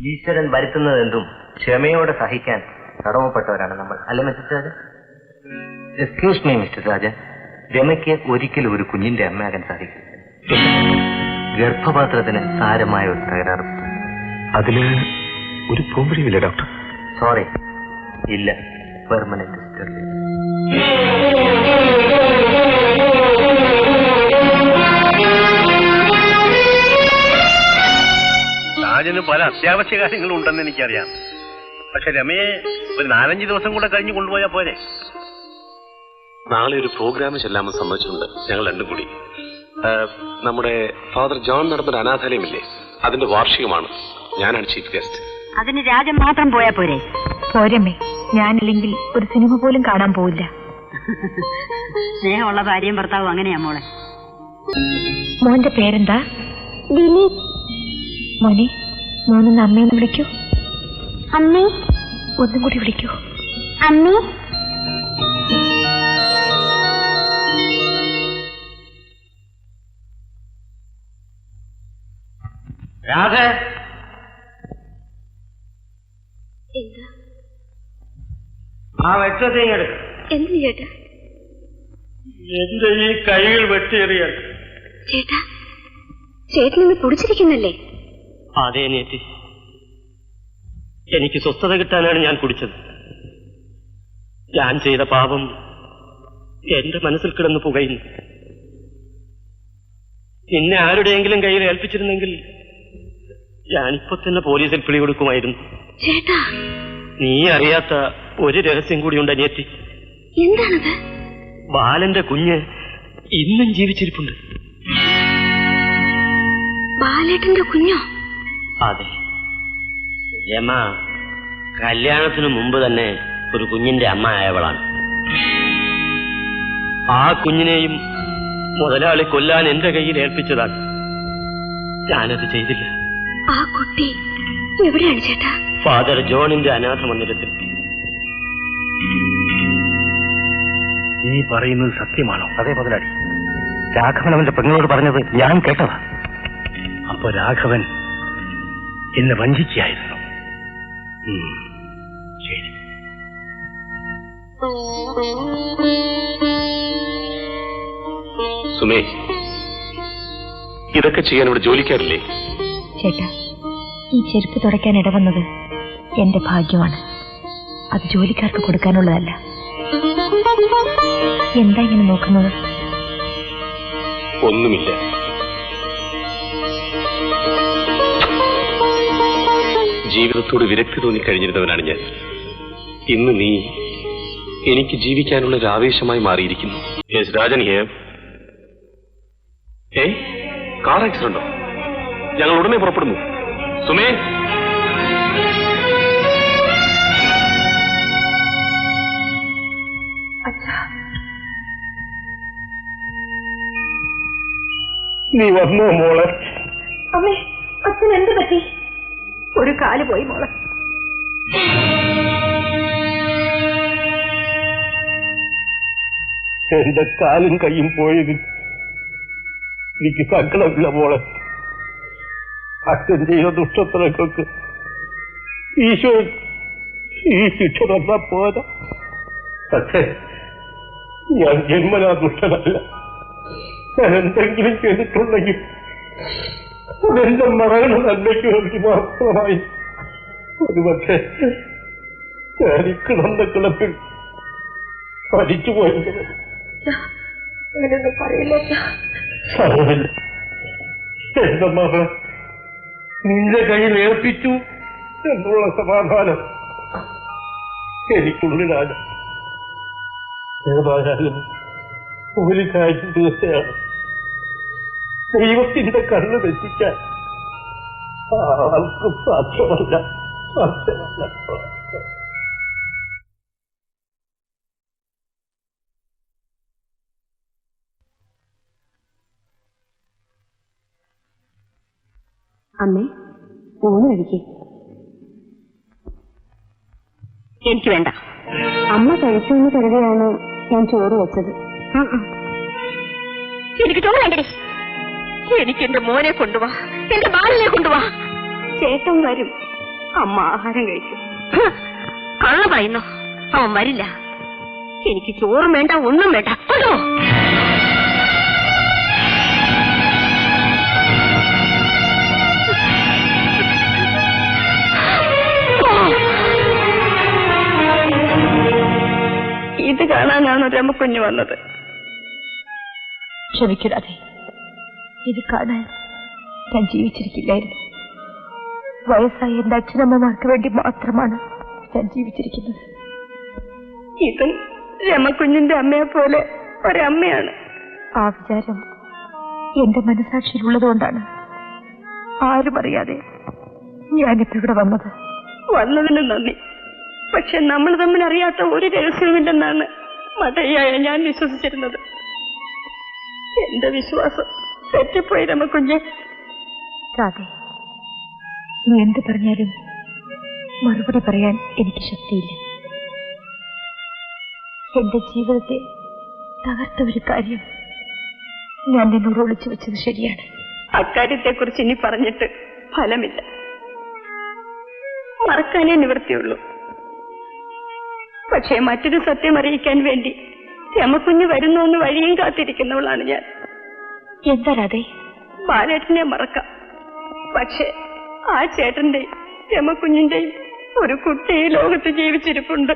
ഈശ്വരൻ വരുത്തുന്നതെന്തും ക്ഷമയോടെ സഹിക്കാൻ കടമപ്പെട്ടവരാണ് നമ്മൾ. അല്ലെ mister Rajan? Excuse me mister Rajan. രമയ്ക്ക് ഒരിക്കലും ഒരു കുഞ്ഞിന്റെ അമ്മയാകാൻ സാധിക്കും. ഗർഭപാത്രത്തിന് സാരമായ ഒരു തകരാറ് അതിൽ ഒരു പോംവഴിയില്ല ഡോക്ടർ? സോറി ഇല്ല. പെർമനന്റ് രാജന് പല അത്യാവശ്യ കാര്യങ്ങളും ഉണ്ടെന്ന് എനിക്കറിയാം. പക്ഷെ രമയെ ഒരു നാലഞ്ച് ദിവസം കൂടെ കഴിഞ്ഞ് കൊണ്ടുപോയാൽ പോരെ. നാളെ ഒരു പ്രോഗ്രാം ചെല്ലാമെന്ന് സമ്മതിച്ചിട്ടുണ്ട്. ഞങ്ങൾ രണ്ടും കൂടി. നമ്മുടെ ഫാദർ ജോൺ നടന്നൊരു അനാഥാലയമില്ലേ? അതിന്റെ വാർഷികമാണ്. ഞാനാണ് ചീഫ് ഗസ്റ്റ് അതിന് രാജൻ മാത്രം പോയാ പോരെ? പോരമ്മേ ഞാനില്ലെങ്കിൽ ഒരു സിനിമ പോലും കാണാൻ പോവില്ല. സ്നേഹമുള്ള ഭാര്യയും ഭർത്താവും അങ്ങനെയാ മോളെ. മോന്റെ പേരെന്താ? ദിലീപ്. മോനെ മോനൊന്ന് അമ്മയെന്ന് വിളിക്കൂ. അമ്മേ. ഒന്നും കൂടി വിളിക്കൂ. അമ്മേ. രാധ. എന്താ? ആ വെച്ചതേങ്ങ എടുക്ക എന്ത് ചേട്ടാ? എന്റെ ഈ കൈകൾ വെട്ടിയെറിയാൻ. ചേട്ടാ ചേട്ടനിന്ന് കുടിച്ചിരിക്കുന്നല്ലേ? അതേ നേറ്റി എനിക്ക് സ്വസ്ഥത കിട്ടാനാണ് ഞാൻ കുടിച്ചത്. ഞാൻ ചെയ്ത പാപം എന്റെ മനസ്സിൽ കിടന്ന് പുകയുന്നു. നിന്നെ ആരുടെയെങ്കിലും കയ്യിൽ ഏൽപ്പിച്ചിരുന്നെങ്കിൽ ഞാനിപ്പോ തന്നെ പോലീസിൽ പിടികൊടുക്കുമായിരുന്നു കൊടുക്കുമായിരുന്നു. നീ അറിയാത്ത ഒരു രഹസ്യം കൂടി ഉണ്ട് അനിയത്തി. എന്താണത്? ബാലന്റെ കുഞ്ഞ് ഇന്നും ജീവിച്ചിരിപ്പുണ്ട്. ബാലേട്ടന്റെ കുഞ്ഞോ? അതെ. രമ കല്യാണത്തിന് മുമ്പ് തന്നെ ഒരു കുഞ്ഞിന്റെ അമ്മ ആയവളാണ്. ആ കുഞ്ഞിനെയും മുതലാളി കൊല്ലാൻ എന്റെ കയ്യിൽ ഏൽപ്പിച്ചതാണ് ഞാനത് ചെയ്തില്ല. ആ കുട്ടി എവിടെയാണ് ചേട്ടാ? ഫാദർ ജോണിന്റെ അനാഥ മന്ദിരത്തിൽ ഈ പറയുന്നത് സത്യമാണോ? അതേ മുതലാളി. രാഘവൻ അവന്റെ പെങ്ങളോട് പറഞ്ഞത് ഞാൻ കേട്ടതാ. അപ്പൊ രാഘവൻ എന്നെ വഞ്ചിക്കായിരുന്നു ശരി. സുമേ ഇതൊക്കെ ചെയ്യാൻ ഇവിടെ ജോലിക്കാരില്ലേ? ചേട്ടാ ഈ ചെരുപ്പ് തുടയ്ക്കാൻ ഇടവന്നത് എന്റെ ഭാഗ്യമാണ്. അത് ജോലിക്കാർക്ക് കൊടുക്കാനുള്ളതല്ല. എന്താ ഇങ്ങനെ നോക്കുന്നത്? ഒന്നുമില്ല. ജീവിതത്തോട് വിരക്തി തോന്നി കഴിഞ്ഞിരുന്നവനാണ് ഞാൻ. ഇന്ന് നീ എനിക്ക് ജീവിക്കാനുള്ള ഒരു ആവേശമായി മാറിയിരിക്കുന്നു. യെസ് രാജൻ ഹിയർ ഏ? കാർ ആക്സിഡന്റോ ഞങ്ങൾ ഉടനെ പുറപ്പെടുന്നു. സുമേ? നീ വന്നു മോളെ? അമ്മേ അച്ഛൻ എന്ത് പറ്റി? ഒരു കാൽ പോയി മോളെ. എന്റെ കാലും കൈയും പോയത് എനിക്ക് സങ്കടമില്ല മോളെ. അച്ഛൻ ചെയ്ത ദുഷ്ടത്തിനൊക്കെ ഈശോൻ ഈ ശിക്ഷ തന്നാ പോരാ. പക്ഷേ ഞാൻ ജന്മനാ ദുഷ്ടനല്ല. ഞാൻ എന്തെങ്കിലും ചെയ്തിട്ടുണ്ടെങ്കിൽ അതെന്റെ മറകണ നന്മയ്ക്ക് വേണ്ടി മാത്രമായി. ഒരു പക്ഷേ ഞാൻ ഈ കിടന്ന കിടപ്പിൽ പഠിച്ചു പോയത്. പറയില്ല എന്റെ മകൾ നിന്റെ കയ്യിൽ ഏൽപ്പിച്ചു എന്നുള്ള സമാധാനം എനിക്കുള്ളിലാണ്. ഏതായാലും ഒരു കാര്യം തീർച്ചയാണ്. ദൈവത്തിന്റെ കണ്ണ് തെറ്റിക്കാൻ ആർക്കും സാധ്യമല്ല. സാധ്യമല്ല. അമ്മേ ഊണ് കഴിക്കേ. എനിക്ക് വേണ്ട. അമ്മ കഴിച്ചു എന്ന് കരുതിയാണ് ഞാൻ ചോറ് വെച്ചത്. എനിക്ക് ചോറ് വേണ്ടേ എനിക്ക് എന്റെ മോനെ കൊണ്ടുവാ. എന്റെ ബാലനെ കൊണ്ടുവാ. ചേട്ടൻ വരും. അമ്മ ആഹാരം കഴിക്കും കള്ള പറയുന്നു. അവൻ വരില്ല. എനിക്ക് ചോറും വേണ്ട ഒന്നും വേണ്ട. കൊണ്ടോ. ഇത് കാണാനാണ് രമക്കുഞ്ഞ് വന്നത്. ക്ഷമിക്കൂടാതെ ഇത് കാണാൻ ഞാൻ ജീവിച്ചിരിക്കില്ലായിരുന്നു. വയസ്സായ എന്റെ അച്ഛനമ്മമാർക്ക് വേണ്ടി മാത്രമാണ് ഞാൻ ജീവിച്ചിരിക്കുന്നത്. ഇത് രമക്കുഞ്ഞിന്റെ അമ്മയെ പോലെ ഒരമ്മയാണ്. ആ വിചാരം എന്റെ മനസാക്ഷിയിലുള്ളതുകൊണ്ടാണ് ആരും അറിയാതെ ഞാനിപ്പോ ഇവിടെ വന്നത്. വന്നതിന് നന്ദി. പക്ഷെ നമ്മൾ തമ്മിൽ അറിയാത്ത ഒരു രഹസ്യമില്ലെന്നാണ് മതയായ ഞാൻ വിശ്വസിച്ചിരുന്നത്. എന്റെ വിശ്വാസം തെറ്റിപ്പോയി രമക്കുഞ്ഞ് അതെ നീ എന്ത് പറഞ്ഞാലും മറുപടി പറയാൻ എനിക്ക് ശക്തിയില്ല. എന്റെ ജീവിതത്തെ തകർത്ത ഒരു കാര്യം ഞാൻ നിന്നോട് ഒളിച്ചു വെച്ചത് ശരിയാണ്. അക്കാര്യത്തെ കുറിച്ച് ഇനി പറഞ്ഞിട്ട് ഫലമില്ല. മറക്കാനേ നിവൃത്തിയുള്ളൂ. പക്ഷേ മറ്റൊരു സത്യം അറിയിക്കാൻ വേണ്ടി രമക്കുഞ്ഞ് വരുന്നു എന്ന് വഴിയും കാത്തിരിക്കുന്നവളാണ് ഞാൻ. എന്താ രാധേ ബാലേട്ടനെ മറക്കാം. പക്ഷേ ആ ചേട്ടന്റെയും രമക്കുഞ്ഞിന്റെയും ഒരു കുട്ടി ഈ ലോകത്ത് ജീവിച്ചിരിപ്പുണ്ട്.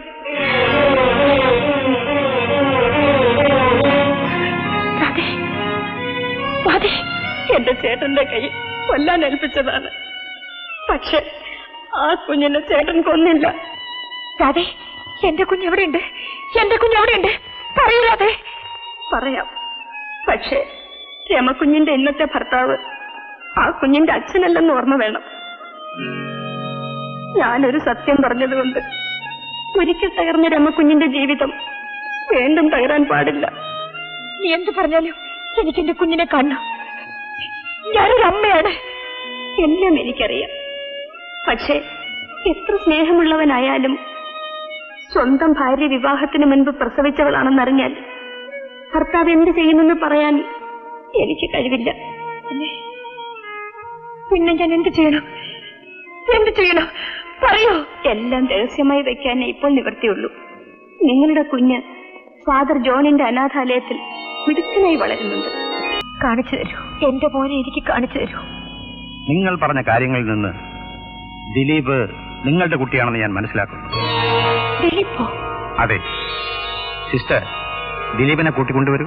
എന്റെ ചേട്ടന്റെ കൈ കൊല്ലാൻ ഏൽപ്പിച്ചതാണ്. പക്ഷെ ആ കുഞ്ഞിനെ ചേട്ടൻ കൊന്നില്ല. രാധേ എന്റെ കുഞ്ഞ് എവിടെയുണ്ട്? എന്റെ കുഞ്ഞ് പറയൂ രാധേ. പറയാം. പക്ഷേ രമക്കുഞ്ഞിന്റെ ഇന്നത്തെ ഭർത്താവ് ആ കുഞ്ഞിന്റെ അച്ഛനല്ലെന്ന് ഓർമ്മ വേണം. ഞാനൊരു സത്യം പറഞ്ഞതുകൊണ്ട് ഒരിക്കൽ തകർന്ന രമകുഞ്ഞിന്റെ ജീവിതം വീണ്ടും തകരാൻ പാടില്ല. നീ എന്ത് പറഞ്ഞാലും എനിക്ക് എന്റെ കുഞ്ഞിനെ കാണണം. ഞാനൊരു അമ്മയാണ്. എല്ലാം എനിക്കറിയാം. പക്ഷേ എത്ര സ്നേഹമുള്ളവനായാലും സ്വന്തം ഭാര്യ വിവാഹത്തിന് മുൻപ് പ്രസവിച്ചവളാണെന്നറിഞ്ഞാൽ ഭർത്താവ് എന്ത് ചെയ്യുമെന്ന് പറയാൻ എനിക്ക് കഴിവില്ല. പിന്നെ പിന്നെ ഞാൻ എന്ത് ചെയ്യണം? എന്ത് ചെയ്യണം? പറയൂ. എല്ലാം രഹസ്യമായി വെക്കാനേ ഇപ്പോൾ നിവർത്തിയുള്ളൂ. നിങ്ങളുടെ കുഞ്ഞ് ഫാദർ ജോണിന്റെ അനാഥാലയത്തിൽ മിടുക്കനായി വളരുന്നുണ്ട്. കാണിച്ചു തരൂ. എന്റെ മോനെ എനിക്ക് കാണിച്ചു തരൂ. നിങ്ങൾ പറഞ്ഞ കാര്യങ്ങളിൽ നിന്ന് ദിലീപ് നിങ്ങളുടെ കുട്ടിയാണെന്ന് ഞാൻ മനസ്സിലാക്കുന്നു ദിലീപ്പോ അതെ. സിസ്റ്റർ ദിലീപിനെ കൂട്ടിക്കൊണ്ടുവരൂ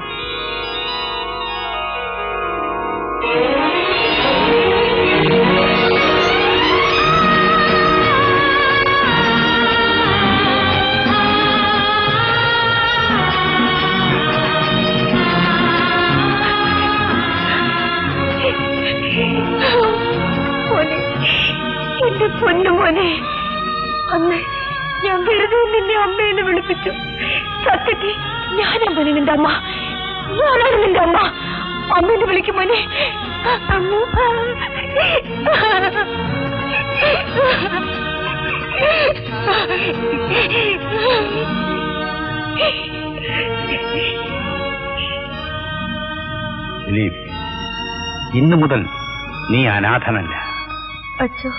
എന്റെ പൊന്നു മോനെ അന്ന് ഞാൻ വെറുതെ നിന്നെ അമ്മയെന്ന് വിളിപ്പിച്ചു. സത്യത്തിൽ ഞാനാണ് നിന്റെ അമ്മ. ഞാനാണ് നിന്റെ അമ്മ. അമ്മേനെ വിളിക്കുമോനെ ദിലീപ് ഇന്നു മുതൽ നീ അനാഥനല്ല. അച്ഛോ.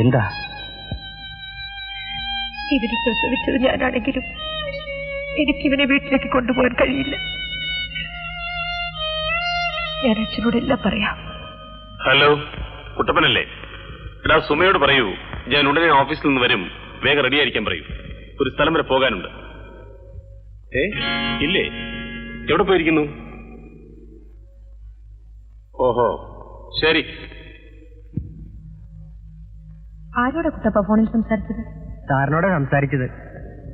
എന്താ? ഇവർ പ്രസവിച്ചത് ഞാനാണെങ്കിലും എനിക്കിവനെ വീട്ടിലേക്ക് കൊണ്ടുപോകാൻ കഴിയില്ല. ഞാൻ അച്ഛനോട് എല്ലാം പറയാം. ഹലോ കുട്ടപ്പനല്ലേ? എടാ സുമയോട് പറയൂ. ഞാൻ ഉടനെ ഓഫീസിൽ നിന്ന് വരും. വേഗം റെഡിയായിരിക്കാൻ പറയൂ. ഒരു സ്ഥലം വരെ പോകാനുണ്ട്. ഏ ഇല്ലേ? എവിടെ പോയിരിക്കുന്നു? ഓഹോ ശരി. ആരോടെ കുട്ടപ്പ ഫോണിൽ സംസാരിച്ചത്? സാറിനോട് സംസാരിച്ചത്.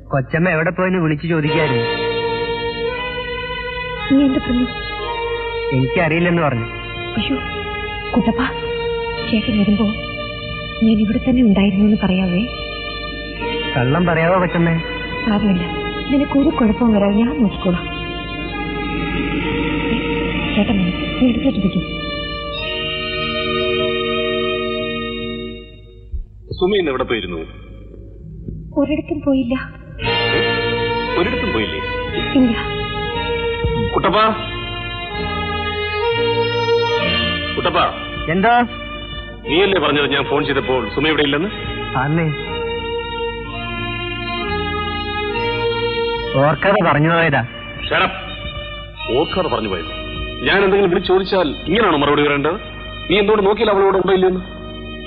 കൊച്ചമ്മ എവിടെ പോയെന്ന് വിളിച്ചു ചോദിക്കായിരുന്നു. നീ എന്ത് പറഞ്ഞു? എനിക്കറിയില്ലെന്ന് പറഞ്ഞു. അയ്യോ കുട്ടപ്പ ചേട്ടൻ വരുമ്പോ ഞാൻ ഇവിടെ തന്നെ ഉണ്ടായിരുന്നു എന്ന് പറയാവേ. കള്ളം പറയാവോ കൊച്ചമ്മേ? സാരമില്ല നിനക്ക് ഒരു കുഴപ്പവും വരാതെ ഞാൻ നോക്കിക്കോളാം. ചേട്ടൻ. നീ എടുത്തിട്ട് സുമ ഇന്ന് എവിടെ പോയിരുന്നു? ഒരിടത്തും പോയില്ല. ഒരിടത്തും പോയില്ലേ? ഇല്ല. കുട്ടപ്പ? കുട്ടപ്പ? എന്താ? നീയല്ലേ പറഞ്ഞത് ഞാൻ ഫോൺ ചെയ്തപ്പോൾ സുമ ഇവിടെ ഇല്ലെന്ന്? അല്ലേ. ഓർക്കാതെ പറഞ്ഞു പോയതാ. ഷടപ്പ് ഓർക്കാതെ പറഞ്ഞു പോയത്. ഞാൻ എന്തെങ്കിലും വിളിച്ചു ചോദിച്ചാൽ ഇങ്ങനെയാണോ മറുപടി വരേണ്ടത് നീ എന്തുകൊണ്ട് നോക്കിയില്ല അവളോട് ഉണ്ടോ ഇല്ലെന്ന്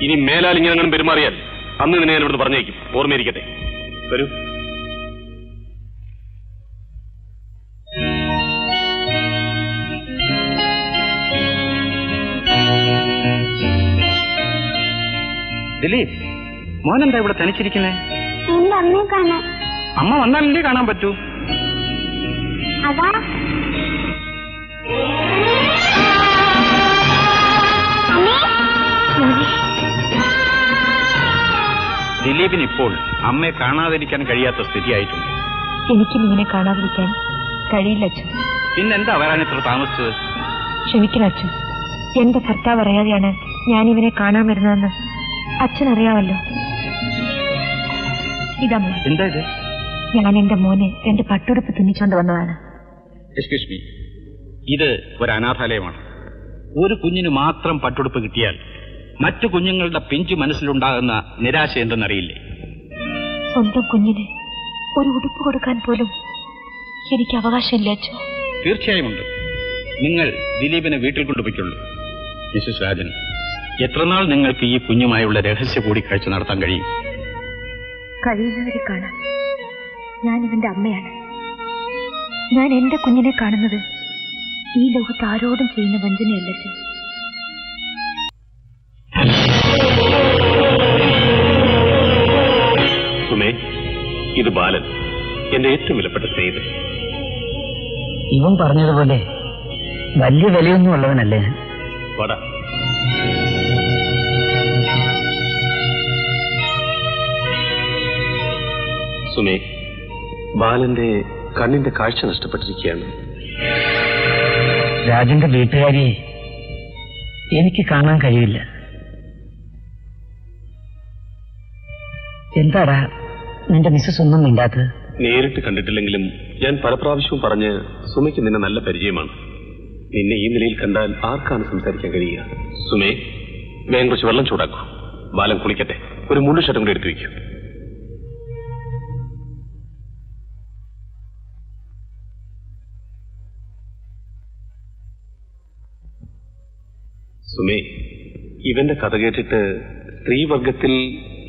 ഇനി മേലാൽ ഇങ്ങനെ അങ്ങനെ പെരുമാറിയാൽ അന്ന് നിന്നെ ഞാൻ ഇവിടുന്ന് പറഞ്ഞേക്കും ഓർമ്മയിരിക്കട്ടെ. വരൂ. ദിലീപ് മോൻ എന്താ ഇവിടെ തനിച്ചിരിക്കുന്നേ? അമ്മ വന്നാലല്ലേ കാണാൻ പറ്റൂ? അതാ. ദിലീപിന് ഇപ്പോൾ അമ്മയെ കാണാതിരിക്കാൻ കഴിയാത്ത സ്ഥിതിയായിട്ടുണ്ട്. എനിക്കും ഇങ്ങനെ കാണാതിരിക്കാൻ കഴിയില്ല അച്ഛൻ. പിന്നെന്താ വരാൻ ഇത്ര താമസിച്ചത്? ക്ഷമിക്കണം അച്ഛൻ. എന്റെ ഭർത്താവ് അറിയാതെയാണ് ഞാൻ ഇവനെ കാണാൻ വരുന്നതെന്ന് അച്ഛൻ അറിയാമല്ലോ. ഇതമ്മ എന്താ ഇത്? ഞാൻ എന്റെ മോനെ എന്റെ പട്ടുടുപ്പ് തുന്നിച്ചോണ്ട് വന്നതാണ്. എക്സ്ക്യൂസ് മീ ഇത് ഒരു അനാഥാലയമാണ്. ഒരു കുഞ്ഞിന് മാത്രം പട്ടുടുപ്പ് കിട്ടിയാൽ മറ്റു കുഞ്ഞുങ്ങളുടെ പിഞ്ചു മനസ്സിലുണ്ടാകുന്ന നിരാശ എന്തെന്നറിയില്ലേ? സ്വന്തം കുഞ്ഞിന് ഒരു ഉടുപ്പ് കൊടുക്കാൻ പോലും എനിക്ക് അവകാശമില്ല അച്ഛോ. തീർച്ചയായും ഉണ്ട് നിങ്ങൾ ദിലീപിനെ വീട്ടിൽ കൊണ്ടുപോയിക്കൊള്ളൂ മിസ്സസ് രാജൻ. എത്രനാൾ നിങ്ങൾക്ക് ഈ കുഞ്ഞുമായുള്ള രഹസ്യ കൂടിക്കാഴ്ച നടത്താൻ കഴിയും? കഴിയുന്നവരെ കാണാൻ. ഞാൻ ഇവന്റെ അമ്മയാണ്. ഞാൻ എന്റെ കുഞ്ഞിനെ കാണുന്നത് ഈ ലോകത്ത് ആരോടും ചെയ്യുന്ന വഞ്ചനയല്ല ഇത് ബാലൻ എന്റെ ഏറ്റവും വിലപ്പെട്ട സ്നേഹിതൻ. ഇവൻ പറഞ്ഞതുപോലെ വലിയ വിലയൊന്നും ഉള്ളവനല്ലേ വാടാ. സുമേ ബാലന്റെ കണ്ണിന്റെ കാഴ്ച നഷ്ടപ്പെട്ടിരിക്കുകയാണ്. രാജന്റെ വീട്ടുകാരിയെ എനിക്ക് കാണാൻ കഴിയില്ല. എന്താടാ നിന്റെ മിസ്സസ് ഒന്നും മിണ്ടാത്തത് നേരിട്ട് കണ്ടിട്ടില്ലെങ്കിലും ഞാൻ പല പ്രാവശ്യവും പറഞ്ഞ് സുമയ്ക്ക് നിന്നെ നല്ല പരിചയമാണ്. നിന്നെ ഈ നിലയിൽ കണ്ടാൽ ആർക്കാണ് സംസാരിക്കാൻ കഴിയുക? സുമേ വേഗം കുറച്ച് വെള്ളം ചൂടാക്കൂ. ബാലം കുളിക്കട്ടെ. ഒരു മുള്ളു ഷർട്ടും കൂടി എടുത്തു വയ്ക്കൂ സുമേ ഇവന്റെ കഥ കേട്ടിട്ട് സ്ത്രീവർഗത്തിൽ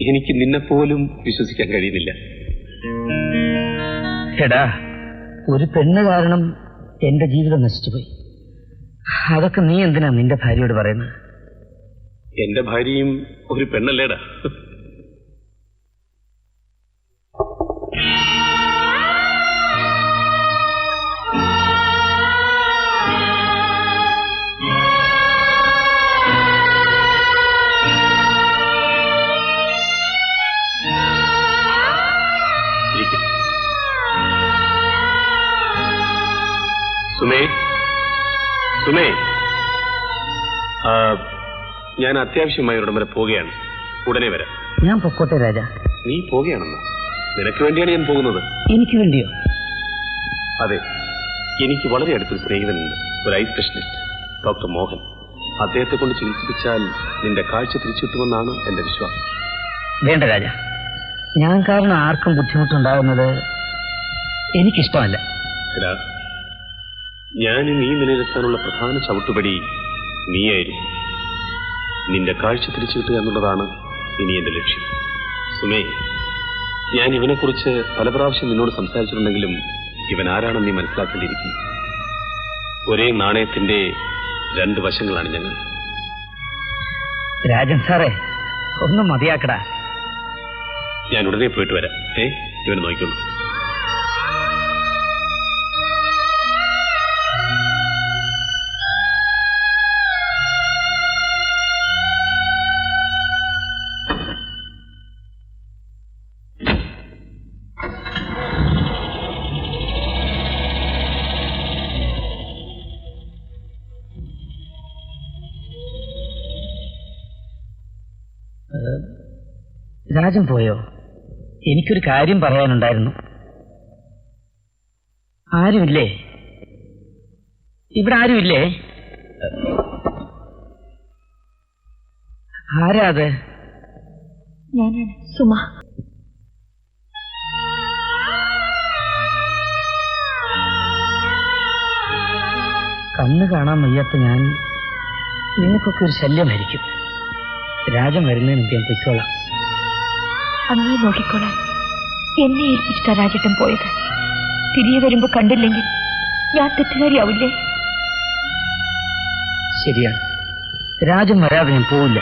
എനിക്ക് നിന്നെപ്പോലും വിശ്വസിക്കാൻ കഴിയുന്നില്ല. എടാ ഒരു പെണ്ണ് കാരണം എന്റെ ജീവിതം നശിച്ചുപോയി. അതൊക്കെ നീ എന്തിനാ നിന്റെ ഭാര്യയോട് പറയുന്നത്? എന്റെ ഭാര്യയും ഒരു പെണ്ണല്ലേടാ. ഞാൻ അത്യാവശ്യമായി ഒരിടം വരെ പോവുകയാണ് ഉടനെ വരാം. ഞാൻ പൊക്കോട്ടെ രാജ. നീ പോവുകയാണെന്നോ നിനക്ക് വേണ്ടിയാണ് ഞാൻ പോകുന്നത്. എനിക്ക് വേണ്ടിയോ? അതെ എനിക്ക് വളരെ അടുത്തൊരു സ്നേഹിതനുണ്ട്. ഒരു ഐ സ്പെഷ്യലിസ്റ്റ് ഡോക്ടർ മോഹൻ. അദ്ദേഹത്തെ കൊണ്ട് ചികിത്സിപ്പിച്ചാൽ നിന്റെ കാഴ്ച തിരിച്ചു കിട്ടുമെന്നാണ് എന്റെ വിശ്വാസം. വേണ്ട രാജ. ഞാൻ കാരണം ആർക്കും ബുദ്ധിമുട്ടുണ്ടാകുന്നത് എനിക്കിഷ്ടമല്ല. എടാ ഞാൻ നീ നിലനിർത്താനുള്ള പ്രധാന ചവിട്ടുപടി നീയായിരുന്നു നിന്റെ കാഴ്ച തിരിച്ചു കിട്ടുക എന്നുള്ളതാണ് ഇനി എന്റെ ലക്ഷ്യം. സുമേ ഞാൻ ഇവനെക്കുറിച്ച് പല പ്രാവശ്യം നിന്നോട് സംസാരിച്ചിട്ടുണ്ടെങ്കിലും ഇവൻ ആരാണെന്ന് നീ മനസ്സിലാക്കേണ്ടിയിരിക്കും ഒരേ നാണയത്തിന്റെ രണ്ട് വശങ്ങളാണ് ഞങ്ങൾ. രാജൻ സാറേ ഒന്നും മതിയാക്കടാ. ഞാൻ ഉടനെ പോയിട്ട് വരാം. ഏ ഇവനെ നോക്കിക്കോളൂ. രാജൻ പോയോ? എനിക്കൊരു കാര്യം പറയാനുണ്ടായിരുന്നു. ആരുമില്ലേ? ഇവിടെ ആരുമില്ലേ? ആരാ അത്? ഞാനാണ് സുമ. കണ്ണ് കാണാൻ വയ്യാത്ത ഞാൻ നിങ്ങൾക്കൊക്കെ ഒരു ശല്യമായിരിക്കും രാജൻ വരുന്നതിന് ഞാൻ പൊയ്ക്കോളാം. അങ്ങേ നോക്കിക്കോളാൻ. എന്നെ ഏൽപ്പിച്ചിട്ടാ രാജേട്ടൻ പോയത്. തിരികെ വരുമ്പോ കണ്ടില്ലെങ്കിൽ ഞാൻ തെറ്റുകാരിയാവില്ലേ ശരിയാണ്. രാജൻ വരാതെ ഞാൻ പോവില്ല.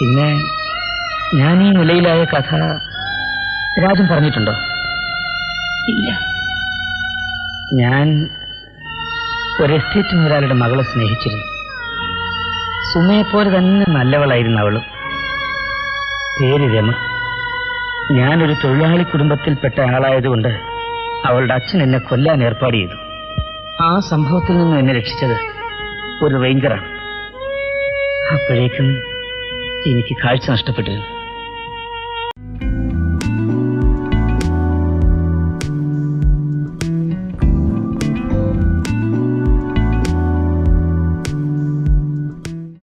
പിന്നെ ഞാൻ ഈ നിലയിലായ കഥ രാജൻ പറഞ്ഞിട്ടുണ്ടോ? ഇല്ല. ഞാൻ ഒരു എസ്റ്റേറ്റ് മുതലാളിയുടെ മകളെ സ്നേഹിച്ചിരുന്നു. സുമയെപ്പോലെ തന്നെ നല്ലവളായിരുന്നു അവൾ. പേര് രമ. ഞാനൊരു തൊഴിലാളി കുടുംബത്തിൽപ്പെട്ട ആളായതുകൊണ്ട് അവളുടെ അച്ഛൻ എന്നെ കൊല്ലാൻ ഏർപ്പാട് ചെയ്തു. ആ സംഭവത്തിൽ നിന്ന് എന്നെ രക്ഷിച്ചത് ഒരു റേഞ്ചറാണ്. അപ്പോഴേക്കും എനിക്ക് കാഴ്ച നഷ്ടപ്പെട്ടിരുന്നു